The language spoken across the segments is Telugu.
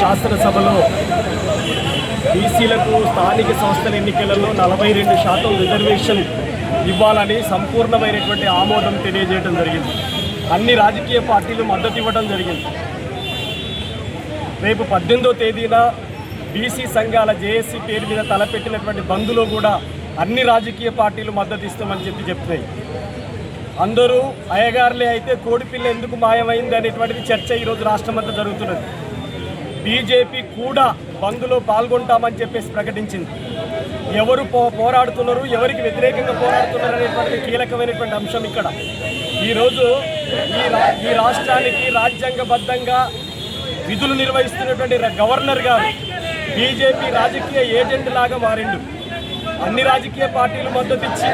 శాసనసభలో బీసీలకు స్థానిక సంస్థల ఎన్నికలలో నలభై రెండు శాతం రిజర్వేషన్ ఇవ్వాలని సంపూర్ణమైనటువంటి ఆమోదం తెలియజేయడం జరిగింది. అన్ని రాజకీయ పార్టీలు మద్దతు ఇవ్వడం జరిగింది. రేపు పద్దెనిమిదో తేదీన బీసీ సంఘాల జేఏసీ పేరు మీద తలపెట్టినటువంటి బంద్లో కూడా అన్ని రాజకీయ పార్టీలు మద్దతు ఇస్తామని చెప్పి చెప్తున్నాయి. అందరూ అయ్యగారులే అయితే కోడిపిల్ల ఎందుకు మాయమైంది అనేటువంటిది చర్చ ఈరోజు రాష్ట్రమంతా జరుగుతున్నది. బీజేపీ కూడా బంద్లో పాల్గొంటామని చెప్పేసి ప్రకటించింది. ఎవరు పో పోరాడుతున్నారు ఎవరికి వ్యతిరేకంగా పోరాడుతున్నారు అనేటువంటి కీలకమైనటువంటి అంశం ఇక్కడ. ఈరోజు ఈ రా ఈ రాష్ట్రానికి రాజ్యాంగబద్ధంగా విధులు నిర్వహిస్తున్నటువంటి గవర్నర్ గారు బీజేపీ రాజకీయ ఏజెంట్ లాగా మారిండు. అన్ని రాజకీయ పార్టీలు మద్దతు ఇచ్చి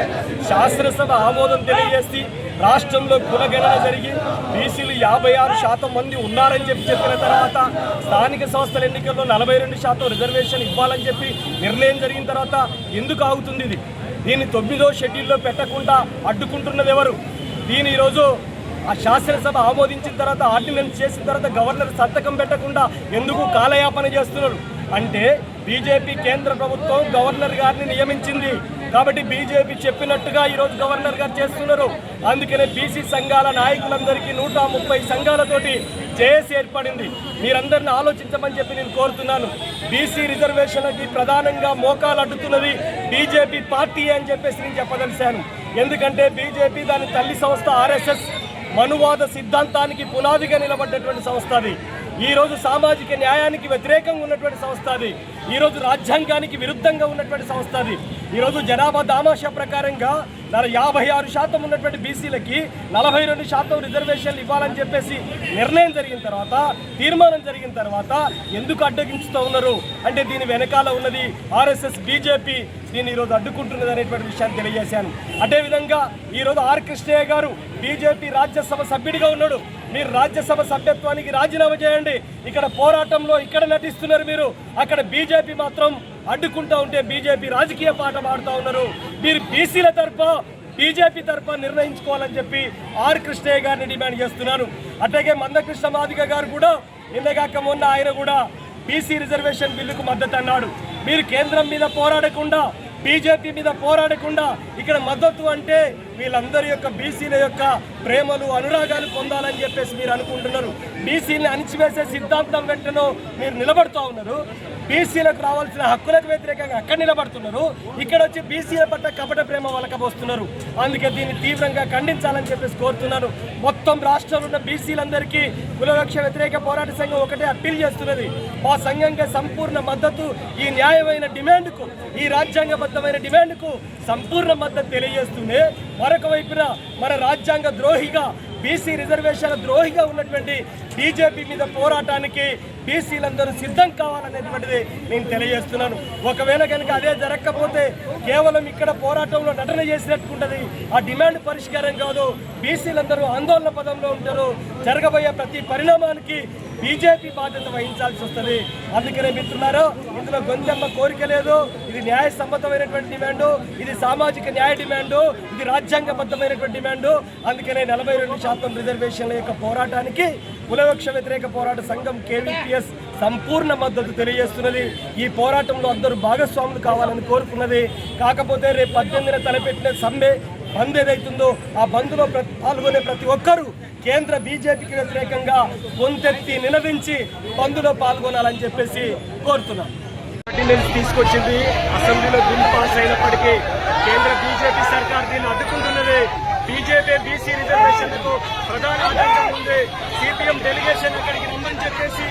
శాసనసభ ఆమోదం తెలియజేసి రాష్ట్రంలో కులగణన జరిగి బీసీలు యాభై ఆరు శాతం మంది ఉన్నారని చెప్పి చెప్పిన తర్వాత స్థానిక సంస్థల ఎన్నికల్లో నలభై రెండు శాతం రిజర్వేషన్ ఇవ్వాలని చెప్పి నిర్ణయం జరిగిన తర్వాత ఎందుకు ఆగుతుంది ఇది? దీన్ని తొమ్మిదో షెడ్యూల్లో పెట్టకుండా అడ్డుకుంటున్నది ఎవరు? దీని ఈరోజు ఆ శాసనసభ ఆమోదించిన తర్వాత ఆర్డినెన్స్ చేసిన తర్వాత గవర్నర్ సంతకం పెట్టకుండా ఎందుకు కాలయాపన చేస్తున్నారు? అంటే బీజేపీ కేంద్ర ప్రభుత్వం గవర్నర్ గారిని నియమించింది. కాబట్టి బీజేపీ చెప్పినట్టుగా ఈరోజు గవర్నర్ గారు చేస్తున్నారు. అందుకనే బీసీ సంఘాల నాయకులందరికీ నూట ముప్పై సంఘాలతోటి జేఏసీ ఏర్పడింది. మీరందరిని ఆలోచించమని చెప్పి నేను కోరుతున్నాను. బీసీ రిజర్వేషన్లకి ప్రధానంగా మోకాలు అడ్డుతున్నది బీజేపీ పార్టీ అని చెప్పేసి నేను చెప్పదలిశాను ఎందుకంటే బీజేపీ దాని తల్లి సంస్థ ఆర్ఎస్ఎస్ మనువాద సిద్ధాంతానికి పునాదిగా నిలబడ్డటువంటి సంస్థ అది. ఈరోజు సామాజిక న్యాయానికి వ్యతిరేకంగా ఉన్నటువంటి సంస్థ అది. ఈరోజు రాజ్యాంగానికి విరుద్ధంగా ఉన్నటువంటి సంస్థ అది. ఈరోజు జనాభా దామాషా ప్రకారంగా నల యాభై ఆరు శాతం ఉన్నటువంటి బీసీలకి నలభై రెండు శాతం రిజర్వేషన్లు ఇవ్వాలని చెప్పేసి నిర్ణయం జరిగిన తర్వాత తీర్మానం జరిగిన తర్వాత ఎందుకు అడ్డగించుతూ ఉన్నారు? అంటే దీని వెనకాల ఉన్నది ఆర్ఎస్ఎస్ బీజేపీ దీన్ని ఈరోజు అడ్డుకుంటున్నది అనేటువంటి విషయాన్ని తెలియజేశాను. అదేవిధంగా ఈరోజు ఆర్ కృష్ణయ్య గారు బీజేపీ రాజ్యసభ సభ్యుడిగా ఉన్నాడు. మీరు రాజ్యసభ సభ్యత్వానికి రాజీనామా చేయండి. ఇక్కడ పోరాటంలో ఇక్కడ నటిస్తున్నారు మీరు. అక్కడ బీజేపీ మాత్రం అడ్డుకుంటా ఉంటే బీజేపీ రాజకీయ పాట పాడుతూ ఉన్నారు. మీరు బీసీల తరఫు బీజేపీ తరఫున నిర్ణయించుకోవాలని చెప్పి ఆర్ కృష్ణయ్య గారిని డిమాండ్ చేస్తున్నాను. అట్లాగే మందకృష్ణ మాదిగ గారు కూడా నిన్నగాక మొన్న ఆయన కూడా బీసీ రిజర్వేషన్ బిల్లుకు మద్దతు అన్నాడు. మీరు కేంద్రం మీద పోరాడకుండా బీజేపీ మీద పోరాడకుండా ఇక్కడ మద్దతు అంటే వీళ్ళందరి యొక్క బీసీల యొక్క ప్రేమలు అనురాగాలు పొందాలని చెప్పేసి మీరు అనుకుంటున్నారు. బీసీని అణిచివేసే సిద్ధాంతం వెంటనో మీరు నిలబడుతూ ఉన్నారు. బీసీలకు రావాల్సిన హక్కులకు వ్యతిరేకంగా అక్కడ నిలబడుతున్నారు. ఇక్కడ వచ్చి బీసీల పట్ల కపట ప్రేమ వలకబోస్తున్నారు. అందుకే దీన్ని తీవ్రంగా ఖండించాలని చెప్పేసి కోరుతున్నాను మొత్తం రాష్ట్రంలో ఉన్న బీసీలందరికీ కులవృక్ష వ్యతిరేక పోరాట సంఘం ఒకటే అప్పీల్ చేస్తున్నది. మా సంఘంగా సంపూర్ణ మద్దతు ఈ న్యాయమైన డిమాండ్కు ఈ రాజ్యాంగబద్ధమైన డిమాండ్కు సంపూర్ణ మద్దతు తెలియజేస్తుండే మరొక వైపున మన రాజ్యాంగ ద్రోహిగా బీసీ రిజర్వేషన్ల ద్రోహిగా ఉన్నటువంటి బీజేపీ మీద పోరాటానికి బీసీలందరూ సిద్ధం కావాలనేటువంటిది నేను తెలియజేస్తున్నాను. ఒకవేళ కనుక అదే జరగకపోతే కేవలం ఇక్కడ పోరాటంలో నటన చేసినట్టుకుంటుంది ఆ డిమాండ్ పరిష్కారం కాదు. బీసీలందరూ ఆందోళన పదంలో ఉంటారు. జరగబోయే ప్రతి పరిణామానికి బీజేపీ బాధ్యత వహించాల్సి వస్తుంది. అందుకనే మిత్రులారు ఇందులో గొంతెమ్మ కోరిక లేదు. ఇది న్యాయ సమ్మతమైనటువంటి డిమాండు ఇది సామాజిక న్యాయ డిమాండ్ ఇది రాజ్యాంగబద్ధమైనటువంటి డిమాండు. అందుకనే నలభై రెండు శాతం రిజర్వేషన్ల యొక్క పోరాటానికి కులవక్ష వ్యతిరేక పోరాట సంఘం కేవీపీఎస్ సంపూర్ణ మద్దతు తెలియజేస్తున్నది. ఈ పోరాటంలో అందరూ భాగస్వాములు కావాలని కోరుకున్నది. కాకపోతే రేపు పద్దెనిమిదిన తలపెట్టిన సమ్మె బంద్ ఏదైతుందో ఆ బంద్లో ప్రతి పాల్గొనే ప్రతి ఒక్కరూ కేంద్ర బీజేపీకి వ్యతిరేకంగా గొంతెత్తి నిలవించి బంధులో పాల్గొనాలని చెప్పేసి కోరుతున్నాం. ఆర్డినెన్స్ తీసుకొచ్చింది. అసెంబ్లీలో బిల్ పాస్ అయినప్పటికీ కేంద్ర బీజేపీ సర్కార్ దీన్ని అడ్డుకుంటున్నది. బీజేపీ బీసీ రిజర్వేషన్లకు ప్రధాన ఆటంకం ఉంది. సిపిఎం డెలిగేషన్ అక్కడికి ఉందని చెప్పేసి